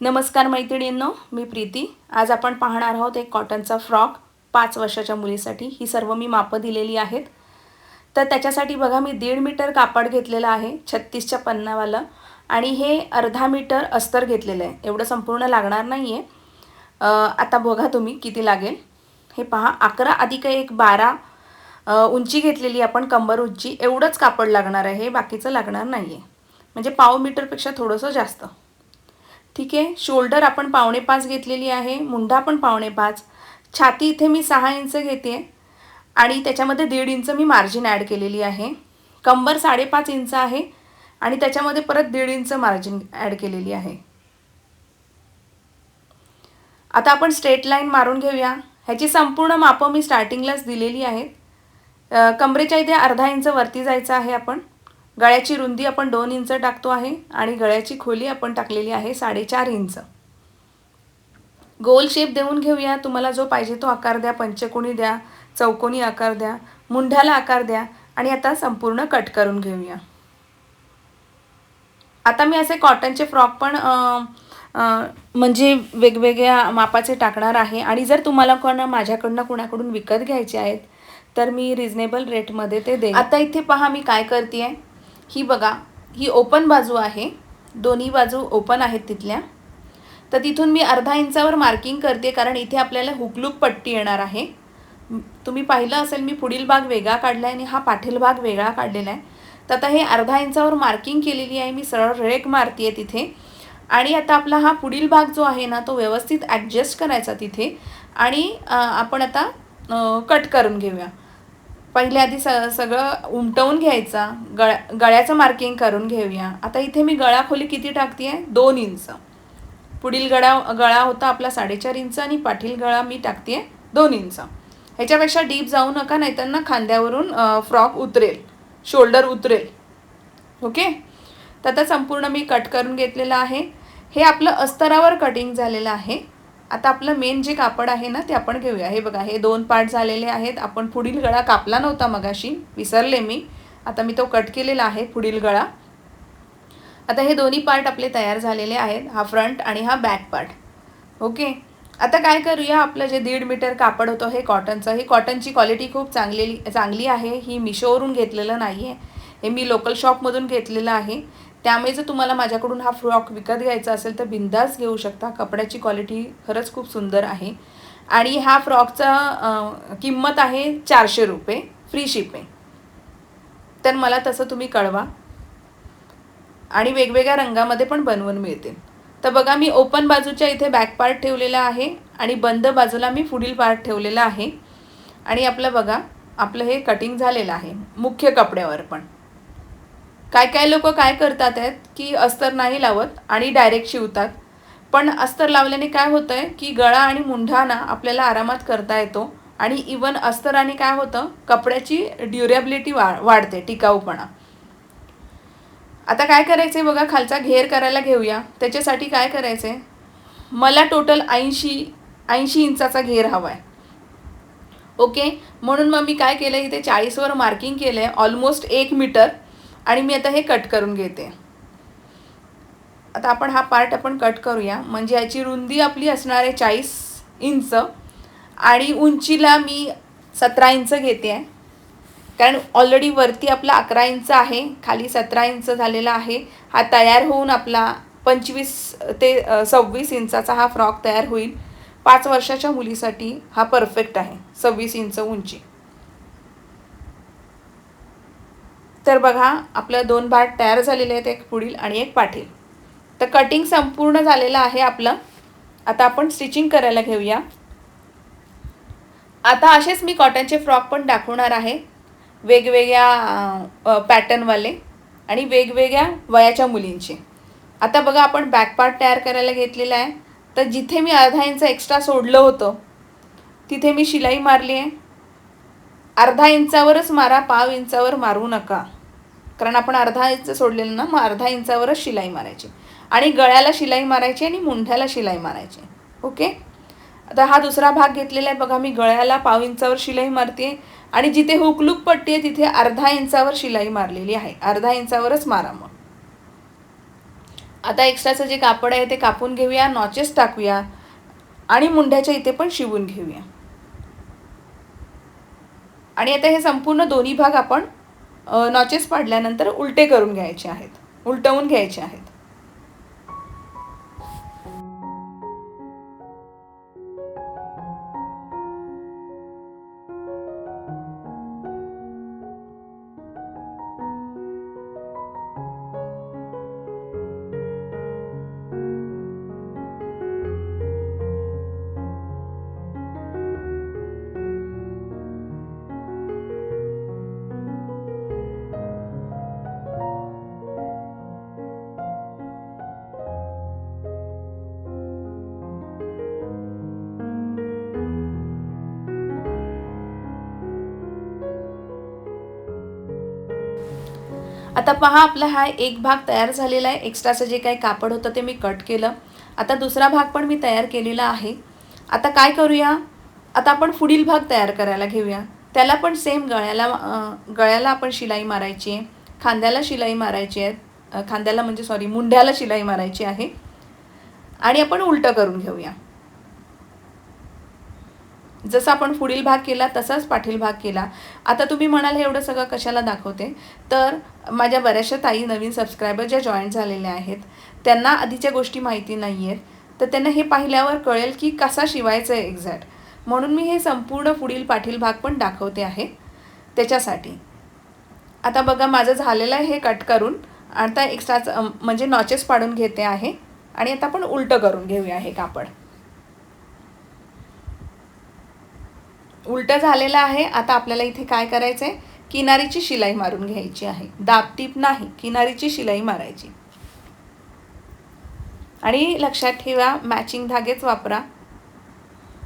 नमस्कार मैत्रिणींनो मी प्रीती. आज आपण पाहणार आहोत एक कॉटनचा फ्रॉक. पाच वर्षाच्या मुलीसाठी. ही सर्व मी मापं दिलेली आहेत. तर त्याच्यासाठी बघा मी दीड मीटर कापड घेतलेलं आहे छत्तीसच्या पन्नावालं. आणि हे अर्धा मीटर अस्तर घेतलेलं आहे. एवढं संपूर्ण लागणार नाही आहे आता बघा तुम्ही किती लागेल. हे पहा अकरा अधिक एक बारा. उंची घेतलेली आपण कंबर उंची. एवढंच कापड लागणार आहे. बाकीचं लागणार नाही आहे म्हणजे पाव मीटरपेक्षा थोडंसं जास्त. ठीक आहे? शोल्डर आपण पावणे पाच घेतलेली आहे मुंडा पण पावणे पाच. छाती इथे मी सहा इंच घेते आणि त्याच्यामध्ये दीड इंच मी मार्जिन ॲड केलेली आहे. कंबर साडेपाच इंच आहे आणि त्याच्यामध्ये परत दीड इंच मार्जिन ॲड केलेली आहे. आता आपण स्ट्रेट लाईन मारून घेऊया. ह्याची संपूर्ण मापं मी स्टार्टिंगलाच दिलेली आहेत. कंबरेच्या कमरेच्या इथे अर्धा इंच वरती जायचं आहे आपण. गळ्याची रुंदी आपण दोन इंच टाकतो आहे आणि गळ्याची खोली आपण टाकलेली आहे साडेचार इंच. गोल शेप देऊन घेऊया. तुम्हाला जो पाहिजे तो आकार द्या पंचकोणी द्या चौकोनी आकार द्या मुंढ्याला आकार द्या आणि आता संपूर्ण कट करून घेऊया. आता मी असे कॉटनचे फ्रॉक पण म्हणजे वेगवेगळ्या मापाचे टाकणार आहे. आणि जर तुम्हाला कोण माझ्याकडनं कोणाकडून विकत घ्यायचे आहेत तर मी रिजनेबल रेटमध्ये ते दे आता इथे पहा मी काय करते आहे ही बघा ही ओपन बाजू आहे. दोन्ही बाजू ओपन आहेत तिथल्या. तर तिथून मी अर्धा इंचावर मार्किंग करते कारण इथे आपल्याला हुकलूक पट्टी येणार आहे. तुम्ही पाहिलं असेल मी पुढील भाग वेगळा काढला आहे आणि हा पाठील भाग वेगळा काढलेला आहे. तर आता हे अर्धा इंचावर मार्किंग केलेली आहे मी सरळ रेक मारते आहे तिथे. आणि आता आपला हा पुढील भाग जो आहे ना तो व्यवस्थित ॲडजस्ट करायचा तिथे. आणि आपण आता कट करून घेऊया. पहिले आधी स सगळं उमटवून घ्यायचा. गळ्या गळ्याचं मार्किंग करून घेऊया. आता इथे मी गळा खोली किती टाकते आहे दोन इंच. पुढील गळा गळा होता आपला साडेचार इंच आणि पाठील गळा मी टाकते आहे दोन इंच. ह्याच्यापेक्षा डीप जाऊ नका नाहीतर ना खांद्यावरून फ्रॉक उतरेल. शोल्डर उतरेल. ओके? तर आता संपूर्ण मी कट करून घेतलेलं आहे. हे आपलं अस्तरावर कटिंग झालेलं आहे. आता आपलं मेन जे कापड आहे ना ते आपण घेऊया. हे बघा हे दोन पार्ट झालेले आहेत. आपण पुढील गळा कापला नव्हता मगाशी विसरले मी. आता मी तो कट केलेला आहे पुढील गळा. आता हे दोन्ही पार्ट आपले तयार झालेले आहेत हा फ्रंट आणि हा बॅक पार्ट ओके आता काय करूया आपलं जे दीड मीटर कापड होतं हे कॉटनचं हे कॉटनची क्वालिटी खूप चांगलेली चांगली आहे. ही मिशोवरून घेतलेलं नाही आहे हे मी लोकल शॉपमधून घेतलेलं आहे. त्यामुळे जर तुम्हाला माझ्याकडून हा फ्रॉक विकत घ्यायचा असेल तर बिंदास घेऊ शकता. कपड्याची क्वालिटी खरंच खूप सुंदर आहे. आणि ह्या फ्रॉकचा किंमत आहे चारशे रुपये. फ्री शिपिंग तर मला तसं तुम्ही कळवा. आणि वेगवेगळ्या रंगामध्ये पण बनवून मिळते. तर बघा मी ओपन बाजूच्या इथे बॅक पार्ट ठेवलेला आहे आणि बंद बाजूला मी पुढील पार्ट ठेवलेला आहे. आणि आपलं बघा आपलं हे कटिंग झालेलं आहे. मुख्य कपड्यावर पण. काय काय लोक काय करतात आहेत की अस्तर नाही लावत आणि डायरेक्ट शिवतात. पण अस्तर लावल्याने काय होतं आहे की गळा आणि मुंढा ना आपल्याला आरामात करता येतो आणि इवन अस्तराने काय होतं कपड्याची ड्युरेबिलिटी वा वाढते टिकाऊपणा. आता काय करायचं आहे बघा खालचा घेर करायला घेऊया. त्याच्यासाठी काय करायचं आहे मला टोटल ऐंशी ऐंशी इंचाचा घेर हवा आहे ओके? म्हणून मग मी काय केलं इथे चाळीसवर मार्किंग केलं आहे ऑलमोस्ट एक मीटर आणि मी आता हे कट करून घेते. आता आपण हा पार्ट आपण कट करूया. म्हणजे याची रुंदी आपली असणार आहे चाळीस इंच आणि उंचीला मी सतरा इंच घेते. आहे कारण ऑलरेडी वरती आपला अकरा इंच आहे. खाली सतरा इंच झालेला आहे. हा तयार होऊन आपला पंचवीस ते सव्वीस इंचाचा हा फ्रॉक तयार होईल. पाच वर्षाच्या मुलीसाठी हा परफेक्ट आहे. सव्वीस इंच उंची. तर बघा आपलं दोन भाग तयार झालेले आहेत एक पुढील आणि एक पाठील तर कटिंग संपूर्ण झालेलं आहे आपलं. आता आपण स्टिचिंग करायला घेऊया. आता असेच मी कॉटनचे फ्रॉक पण दाखवणार आहे. वेगवेगळ्या पॅटर्नवाले आणि वेगवेगळ्या वयाच्या मुलींचे. आता बघा आपण बॅक पार्ट तयार करायला घेतलेला आहे. तर जिथे मी अर्धा इंच एक्स्ट्रा सोडलं होतं तिथे मी शिलाई मारली आहे. अर्धा इंचावरच मारा पाव इंचावर मारू नका. कारण आपण अर्धा इंच सोडलेलं ना मग अर्धा इंचावरच शिलाई मारायची. आणि गळ्याला शिलाई मारायची आणि मुंढ्याला शिलाई मारायची. ओके? आता हा दुसरा भाग घेतलेला आहे बघा मी गळ्याला पाव इंचावर शिलाई मारते आणि जिथे हुकलूक पट्टी आहे तिथे अर्धा इंचावर शिलाई मारलेली आहे. अर्धा इंचावरच मारा मग. आता एक्स्ट्राचं जे कापड आहे ते कापून घेऊया नॉचेस टाकूया आणि मुंड्याच्या इथे पण शिवून घेऊया. आणि आता हे संपूर्ण दोन्ही भाग आपण नॉचेस पाडल्यानंतर उलटे करून घ्यायचे आहेत. उलटवून घ्यायचे आहेत. आता पहा आपला हा एक भाग तयार झालेला आहे. एक्स्ट्राचं जे काही कापड होतं ते मी कट केलं. आता दुसरा भाग पण मी तयार केलेला आहे. आता काय करूया? आता आपण पुढील भाग तयार करायला घेऊया. त्याला पण सेम गळ्याला गळ्याला आपण शिलाई मारायची आहे. खांद्याला शिलाई मारायची आहे. खांद्याला म्हणजे सॉरी मुंड्याला शिलाई मारायची आहे. आणि आपण उलटं करून घेऊया. जसं आपण पुढील भाग केला तसाच पाठील भाग केला. आता तुम्ही म्हणाल हे एवढं सगळं कशाला दाखवते? तर माझ्या बऱ्याचशा ताई नवीन सबस्क्रायबर ज्या जॉईन झालेल्या आहेत त्यांना आधीच्या गोष्टी माहिती नाही आहेत तर त्यांना हे पाहिल्यावर कळेल की कसा शिवायचं आहे एक्झॅक्ट म्हणून मी हे संपूर्ण पुढील पाठील भाग पण दाखवते आहे त्याच्यासाठी. आता बघा माझं झालेलं आहे हे कट करून. आता एक्स्ट्राच म्हणजे नॉचेस पाडून घेते आहे. आणि आता आपण उलटं करून घेऊया हे कापड. उलटं झालेलं आहे. आता आपल्याला इथे काय करायचं आहे किनारीची शिलाई मारून घ्यायची आहे. दाबटीप नाही किनारीची शिलाई मारायची. आणि लक्षात ठेवा मॅचिंग धागेच वापरा.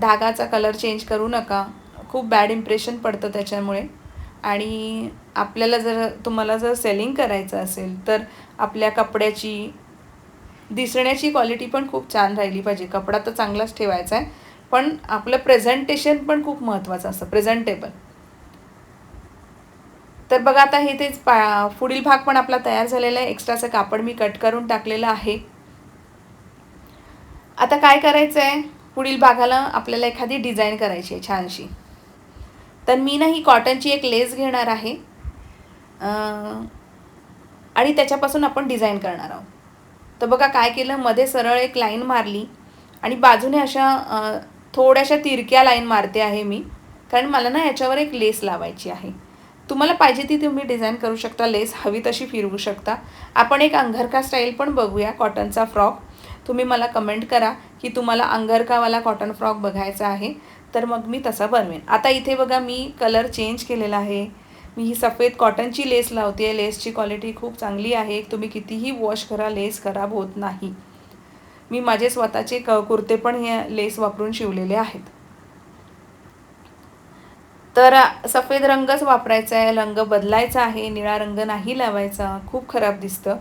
धागाचा कलर चेंज करू नका. खूप बॅड इम्प्रेशन पडतं त्याच्यामुळे. आणि आपल्याला जर तुम्हाला जर सेलिंग करायचं असेल तर आपल्या कपड्याची दिसण्याची क्वालिटी पण खूप छान राहिली पाहिजे. कपडा तर चांगलाच ठेवायचा आहे. पण आपलं प्रेझेंटेशन पण खूप महत्त्वाचं असतं प्रेझेंटेबल तर बघा आता हे तेच पा पुढील भाग पण आपला तयार झालेला आहे. एक्स्ट्राचं कापड मी कट करून टाकलेलं आहे. आता काय करायचं आहे? पुढील भागाला आपल्याला एखादी डिझाईन करायची आहे छानशी. तर मी ना ही कॉटनची एक लेस घेणार आहे. आणि त्याच्यापासून आपण डिझाईन करणार आहोत. तर बघा काय केलं? मध्ये सरळ एक लाईन मारली आणि बाजूने अशा थोड्याशा तिरक्या लाईन मारते आहे मी कारण मला ना याच्यावर एक लेस लावायची आहे. तुम्हाला पाहिजे ती तुम्ही डिझाईन करू शकता लेस हवी तशी फिरवू शकता. आपण एक अंगरका स्टाईल पण बघूया कॉटनचा फ्रॉक. तुम्ही मला कमेंट करा की तुम्हाला अंगरखावाला कॉटन फ्रॉक बघायचा आहे तर मग मी तसा बनवेन. आता इथे बघा मी कलर चेंज केलेला आहे. मी ही सफेद कॉटनची लेस लावते आहे लेसची क्वालिटी खूप चांगली आहे. तुम्ही कितीही वॉश करा लेस खराब होत नाही. मी माझे स्वतःचे क कुर्ते पण हे लेस वापरून शिवलेले आहेत. तर सफेद रंगच वापरायचा आहे रंग बदलायचा आहे निळा रंग नाही लावायचा खूप खराब दिसतं.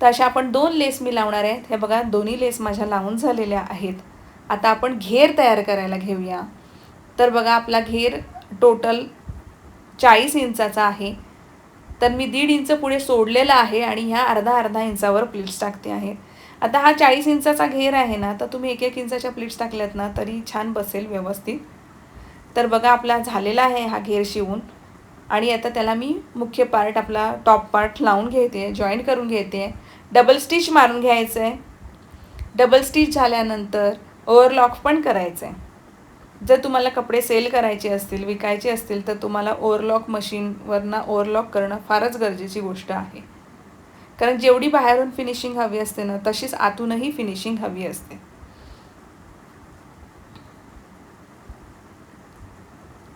तर अशा आपण दोन लेस मी लावणार आहेत. हे बघा दोन्ही लेस माझ्या लावून झालेल्या आहेत. आता आपण घेर तयार करायला घेऊया. तर बघा आपला घेर टोटल चाळीस इंचाचा आहे. तर मी दीड इंच पुढे सोडलेला आहे आणि ह्या अर्धा अर्धा इंचावर प्लीट्स टाकते आहे. आता हा चाळीस इंचाचा घेर आहे ना तर तुम्ही एक एक इंचाच्या प्लेट्स टाकल्यात ना तरी छान बसेल व्यवस्थित. तर बघा आपला झालेला आहे हा घेर शिवून. आणि आता त्याला मी मुख्य पार्ट आपला टॉप पार्ट लावून घेते जॉईन करून घेते. डबल स्टिच मारून घ्यायचं आहे डबल स्टिच झाल्यानंतर ओव्हरलॉक पण करायचं आहे जर तुम्हाला कपडे सेल करायचे असतील विकायचे असतील तर तुम्हाला ओव्हरलॉक मशीनवरनं ओव्हरलॉक करणं फारच गरजेची गोष्ट आहे. कारण जेवढी बाहेरून फिनिशिंग हवी असते ना तशीच आतूनही फिनिशिंग हवी असते.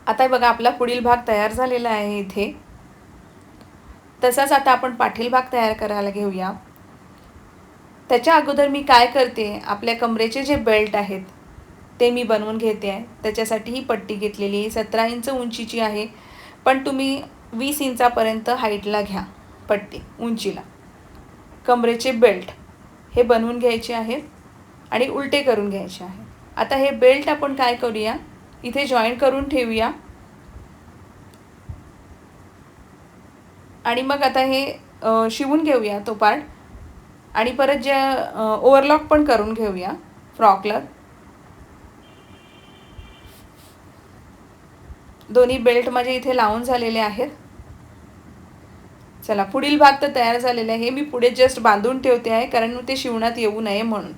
आता बघा आपला पुढील भाग तयार झालेला आहे इथे. तसाच आता आपण पाठील भाग तयार करायला घेऊया. त्याच्या अगोदर मी काय करते आपल्या कमरेचे जे बेल्ट आहेत ते मी बनवून घेते. आहे त्याच्यासाठी ही पट्टी घेतलेली सतरा इंच उंचीची आहे. पण तुम्ही वीस इंचापर्यंत हाईटला घ्या पट्टी उंचीला. कमरेचे बेल्ट हे बनवून घ्यायचे आहेत आणि उलटे करून घ्यायचे आहे आता हे बेल्ट आपण काय करूया? इथे जॉईन करून ठेवूया. आणि मग आता हे शिवून घेऊया तो पार्ट आणि परत ज्या ओव्हरलॉक पण करून घेऊया फ्रॉकला. दोन्ही बेल्ट माझे इथे लावून झालेले आहेत. चला पुढील भाग तर तयार झालेला आहे. हे मी पुढे जस्ट बांधून ठेवते आहे कारण ते शिवण्यात येऊ नये म्हणून.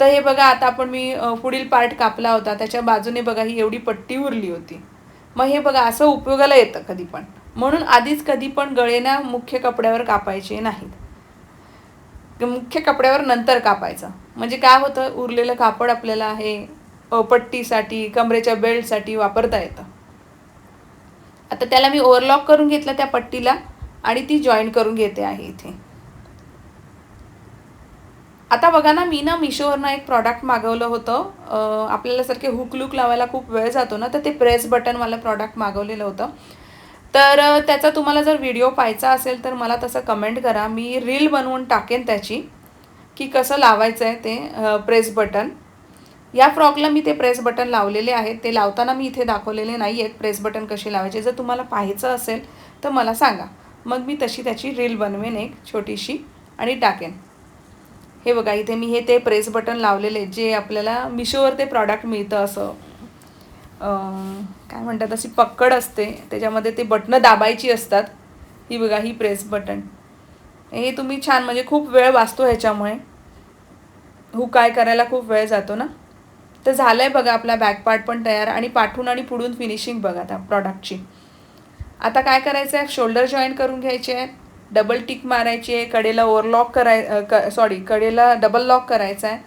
तर हे बघा आता आपण मी पुढील पार्ट कापला होता. त्याच्या बाजूने बघा ही एवढी पट्टी उरली होती. मग हे बघा असं उपयोगाला येतं कधी पण. म्हणून आधीच कधी पण गळेना मुख्य कपड्यावर कापायचे नाहीत. मुख्य कपड्यावर नंतर कापायचं. म्हणजे काय होतं उरलेलं कापड आपल्याला हे पट्टीसाठी कमरेच्या बेल्टसाठी वापरता येतं. आता त्याला मी ओव्हरलॉक करून घेतलं त्या पट्टीला. आणि ती जॉईन करून घेते आहे इथे. आता बघा ना मी ना मिशोवरनं एक प्रॉडक्ट मागवलं होतं. आपल्याला सारखे हुक लुक लावायला खूप वेळ जातो ना तर ते प्रेस बटन मला प्रॉडक्ट मागवलेलं होतं. तर त्याचा तुम्हाला जर व्हिडिओ पाहायचा असेल तर मला तसं कमेंट करा. मी रील बनवून टाकेन त्याची की कसं लावायचं आहे ते प्रेस बटन या फ्रॉकला मी ते प्रेस बटन लावलेले आहेत. ते लावताना मी इथे दाखवलेले नाही आहेत प्रेस बटन कसे लावायचे? जर तुम्हाला पाहायचं असेल तर मला सांगा. मग मी तशी त्याची रील बनवेन एक छोटीशी आणि टाकेन. हे बघा इथे मी हे ते प्रेस बटन लावलेले जे आपल्याला मिशोवर ते प्रॉडक्ट मिळतं असं. काय म्हणतात अशी पक्कड असते त्याच्यामध्ये ते बटणं दाबायची असतात. ही बघा ही प्रेस बटन हे तुम्ही छान म्हणजे खूप वेळ वाचतो ह्याच्यामुळे. हू काय करायला खूप वेळ जातो ना? तर झालं आहे बघा आपला बॅक पार्ट पण तयार आणि पाठून आणि पुढून फिनिशिंग बघा त्या प्रॉडक्टची आता काय करायचं आहे शोल्डर जॉईन करून घ्यायचे आहे डबल टिक मारायची आहे कडेला ओव्हरलॉक कराय क सॉरी कडेला डबल लॉक करायचा आहे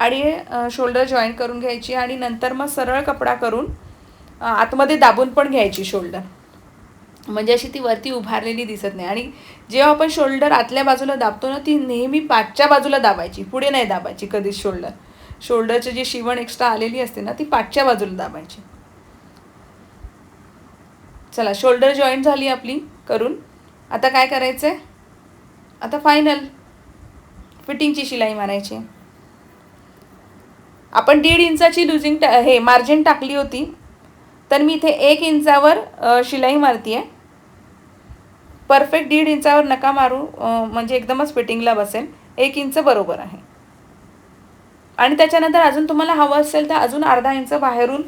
आणि शोल्डर जॉईन करून घ्यायची आणि नंतर मग सरळ कपडा करून आतमध्ये दाबून पण घ्यायची शोल्डर म्हणजे अशी ती वरती उभारलेली दिसत नाही. आणि जेव्हा आपण शोल्डर आतल्या बाजूला दाबतो ना ती नेहमी पाठच्या बाजूला दाबायची पुढे नाही दाबायची कधीच शोल्डर शोल्डरची जी शिवण एक्स्ट्रा आलेली असते ना ती पाठच्या बाजूला दाबायची. चला शोल्डर जॉईंट झाली आपली करून. आता काय करायचं आहे आता फायनल फिटिंगची शिलाई मारायची. आपण दीड इंचाची लुझिंग टा हे मार्जिन टाकली होती. तर मी इथे एक इंचावर शिलाई मारती आहे परफेक्ट दीड इंचावर नका मारू म्हणजे एकदमच फिटिंगला बसेल. एक इंच बरोबर आहे. आणि त्याच्यानंतर अजून तुम्हाला हवं असेल तर अजून अर्धा इंच बाहेरून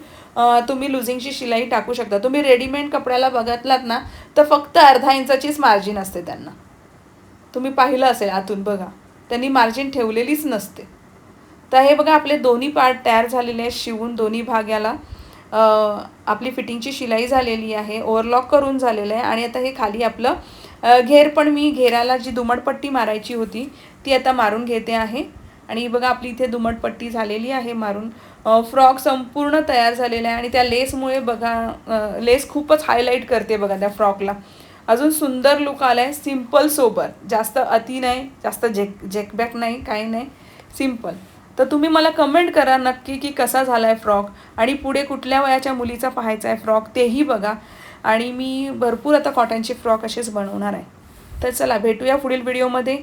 तुम्ही लुझिंगची शिलाई टाकू शकता. तुम्ही रेडीमेड कपड्याला बघतलात ना तर फक्त अर्धा इंचाचीच मार्जिन असते त्यांना. तुम्ही पाहिलं असेल आतून बघा. त्यांनी मार्जिन ठेवलेलीच नसते. तर हे बघा आपले दोन्ही पार्ट तयार झालेले आहेत शिवून दोन्ही भाग याला. आपली फिटिंगची शिलाई झालेली आहे ओव्हरलॉक करून झालेलं आहे. आणि आता हे खाली आपलं घेर पण मी घेराला जी दुमटपट्टी मारायची होती ती आता मारून घेते आहे. आणि बघा आपली इथे दुमटपट्टी झालेली आहे मारून. फ्रॉक संपूर्ण तयार झालेला आहे आणि त्या लेसमुळे बघा लेस खूपच हायलाईट करते बघा त्या फ्रॉकला. अजून सुंदर लुक आला आहे सिंपल सोबर जास्त अति नाही जास्त जेक जेकबॅक नाही काही नाही. सिंपल तर तुम्ही मला कमेंट करा नक्की की कसा झाला आहे फ्रॉक आणि पुढे कुठल्या वयाच्या मुलीचा पाहायचा आहे फ्रॉक तेही बघा. आणि मी भरपूर आता कॉटनचे फ्रॉक असेच बनवणार आहे. तर चला भेटूया पुढील व्हिडिओमध्ये